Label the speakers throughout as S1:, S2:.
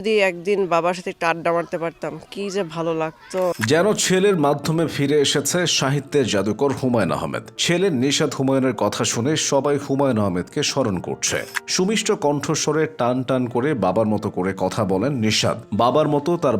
S1: যদি একদিন বাবার সাথে একটু আড্ডা মারতে পারতাম, কি যে ভালো লাগতো।
S2: যেন ছেলের মাধ্যমে ফিরে এসেছে সাহিত্যের জাদুকর হুমায়ুন আহমেদ। ছেলের হুমায়ুনের কথা শুনে সবাই হুমায়ুন আহমেদকে স্মরণ করছে। সুমিষ্ট কণ্ঠস্বরে টান টান করে বাবার মতো করে কথা বলেন বাবার মতো তার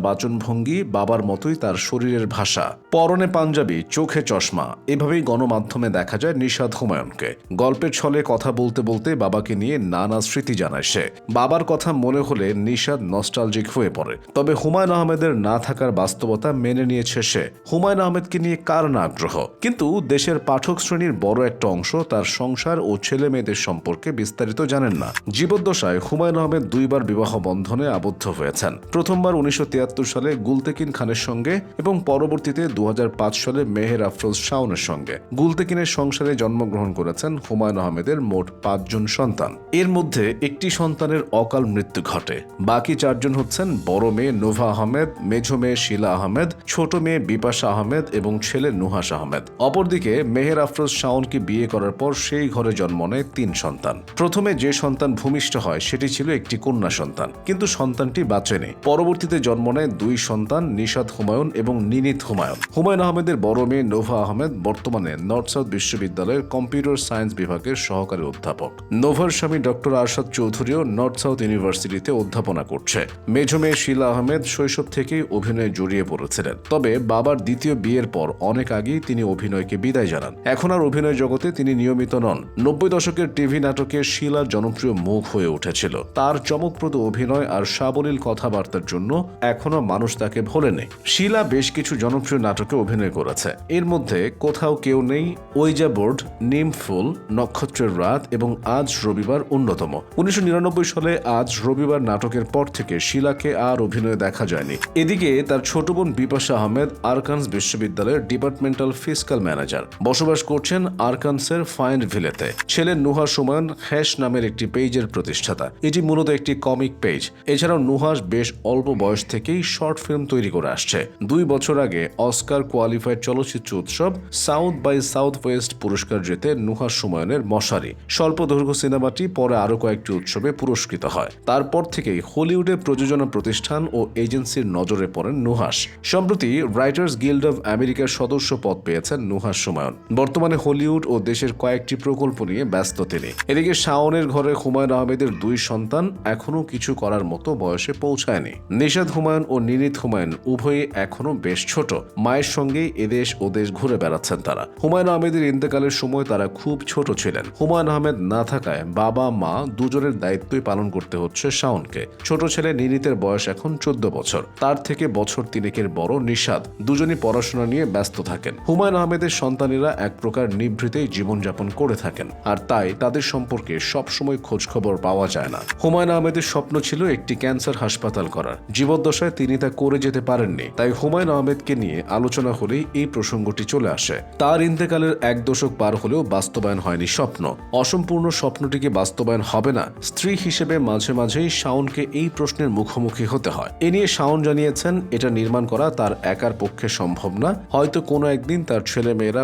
S2: বাবার মতোই তার শরীরের ভাষা। পরনে পাঞ্জাবি, চোখে চশমা, এভাবেই গণমাধ্যমে দেখা যায় নিষাদ হুমায়ুনকে। গল্পের ছলে কথা বলতে বলতে বাবাকে নিয়ে নানা স্মৃতি জানায় সে। বাবার কথা মনে হলে নিষাদ নস্টালজিক হয়ে পড়ে। তবে হুমায়ুন আহমেদের না থাকার বাস্তবতা মেনে নিয়েছে সে। হুমায়ুন আহমেদকে নিয়ে কার না আগ্রহ? কিন্তু দেশের পাঠক শ্রেণির বড় একটা অংশ তার সংসার ও ছেলে মেয়েদের সম্পর্কে বিস্তারিত জানেন না। জীবদ্দশায় হুমায়ুন আহমেদ দুইবার বিবাহ বন্ধনে আবদ্ধ হয়েছেন। প্রথমবার উনিশশো সালে গুলতেকিন খানের সঙ্গে এবং পরবর্তীতে দু হাজার পাঁচ সালে মেহের আফরোজ শাওনের সঙ্গে। গুলতেকিনের সংসারে জন্মগ্রহণ করেছেন হুমায়ুন আহমেদের মোট পাঁচজন সন্তান। এর মধ্যে একটি সন্তানের অকাল মৃত্যু ঘটে। বাকি চারজন হচ্ছেন বড় মেয়ে নোভা আহমেদ, মেঝো মেয়ে শিলা আহমেদ, ছোট মেয়ে বিপাশা আহমেদ এবং ছেলে নুহাস আহমেদ। অপরদিকে মেহের আফরোজ শাওনকে বিয়ে করার পর সেই ঘরে জন্ম নেয় তিন সন্তান। প্রথমে যে সন্তান ভূমিষ্ঠ হয়, সেটি ছিল একটি কন্যা সন্তান। কিন্তু সন্তানটি বাঁচেনি পরবর্তীতে জন্ম নেয় দুই সন্তান নিশাদ হুমায়ুন এবং নিনিত হুমায়ুন। হুমায়ুন আহমেদের বড় মেয়ে নোভা আহমেদ বর্তমানে নর্থ সাউথ বিশ্ববিদ্যালয়ের কম্পিউটার সায়েন্স বিভাগের সহকারী অধ্যাপক। নোভার স্বামী ডক্টর আরশাদ চৌধুরীও নর্থ সাউথ ইউনিভার্সিটিতে অধ্যাপনা করছে। মেঝো মেয়ে শিলা আহমেদ শৈশব থেকেই অভিনয়ে জড়িয়ে পড়েছিলেন। তবে বাবার দ্বিতীয় বিয়ের পর অনেক আগেই তিনি অভিনয়কে বিদায় জানান। এখন আর অভিনয় জগতে তিনি নিয়মিত নন। নব্বই দশকের টিভি নাটকে শিলার জনপ্রিয় মুখ হয়ে উঠেছিল। তার চমকপ্রদ অভিনয় আর সাবলীল কথাবার্তার জন্য এখনও মানুষ তাকে ভোলেনি শিলা বেশ কিছু জনপ্রিয় নাটকে অভিনয় করেছে। এর মধ্যে কোথাও কেউ নেই ওইজা বোর্ড, নিম ফুল, নক্ষত্রের রাত এবং আজ রবিবার অন্যতম। উনিশশো নিরানব্বই সালে আজ রবিবার নাটকের পর থেকে শিলাকে আর অভিনয়ে দেখা যায়নি। এদিকে তার ছোট বোন বিপাশা আহমেদ আরকানস বিশ্ববিদ্যালয়ের ডিপার্টমেন্টাল ফিসকাল ম্যানেজার। বসবাস করছেন আরকানসের ফাইন্ড ভিলেতে। ছেলে নুহাস সুমন হ্যাশ নামের একটি পেজের প্রতিষ্ঠাতা। এটি মূলত একটি কমিক পেজ। এছাড়াও নুহাস বেশ অল্প বয়স থেকেই শর্ট ফিল্ম তৈরি করে আসছে। দুই বছর আগে অস্কার কোয়ালিফাইড চলচ্চিত্র উৎসব সাউথ বাই সাউথ ওয়েস্ট পুরস্কার জেতে নুহাস সুময়নের মশারি। স্বল্প দৈর্ঘ্য সিনেমাটি পরে আরও কয়েকটি উৎসবে পুরস্কৃত হয়। তারপর থেকেই হলিউডে প্রযোজনা প্রতিষ্ঠান ও এজেন্সির নজরে পড়েন নুহাস সম্প্রতি রাইটার্স গিল্ড অব আমেরিকার সদস্য পদ পেয়েছেন নুহাস সুমায়ন বর্তমানে হলিউড ও দেশের কয়েকটি প্রকল্প নিয়ে ব্যস্ত তিনি। এদিকে শাওনের ঘরে হুমায়ুন আহমেদের দুই সন্তান এখনও কিছু করার মতো বয়সে পৌঁছায়নি। নিষাদ হুমায়ুন ও নিনিত হুমায়ুন উভয়ে এখনও বেশ ছোট। মায়ের সঙ্গেই এদেশ ও দেশ ঘুরে বেড়াচ্ছেন তারা। হুমায়ুন আহমেদের ইন্তেকালের সময় তারা খুব ছোট ছিলেন। হুমায়ুন আহমেদ না থাকায় বাবা মা দুজনের দায়িত্বই পালন করতে হচ্ছে শাওনকে। ছোট ছেলে নিনিতের বয়স এখন চোদ্দ বছর। তার থেকে বছর তিনেকের বড় নিষাদ দুজনই পড়াশোনা নিয়ে ব্যস্ত থাকেন। হুমায়ুন আহমেদের সন্তানেরা এক প্রকার নিভৃতেই জীবনযাপন করে থাকেন। আর তাই তাদের সম্পর্কে সবসময় খোঁজ খবর পাওয়া যায় না। হুমায়ুন আহমেদের স্বপ্ন ছিল একটি ক্যান্সার হাসপাতাল করার। জীবদ্দশায় তিনি তা করে যেতে পারেননি। তাই হুমায়ুন আহমেদকে নিয়ে আলোচনা হলেই এই প্রসঙ্গটি চলে আসে। তার ইন্তেকালের এক দশক পার হলেও বাস্তবায়ন হয়নি স্বপ্ন। অসম্পূর্ণ স্বপ্নটিকে বাস্তবায়ন হবে না। স্ত্রী হিসেবে মাঝে মাঝেই শাওনকে এই প্রশ্নের মুখোমুখি হতে হয়। এ নিয়ে শাওন জানিয়েছেন, এটা নির্মাণ করা তার একার পক্ষে সম্ভব না। হয়তো কোনো একদিন তার ছেলে মেয়েরা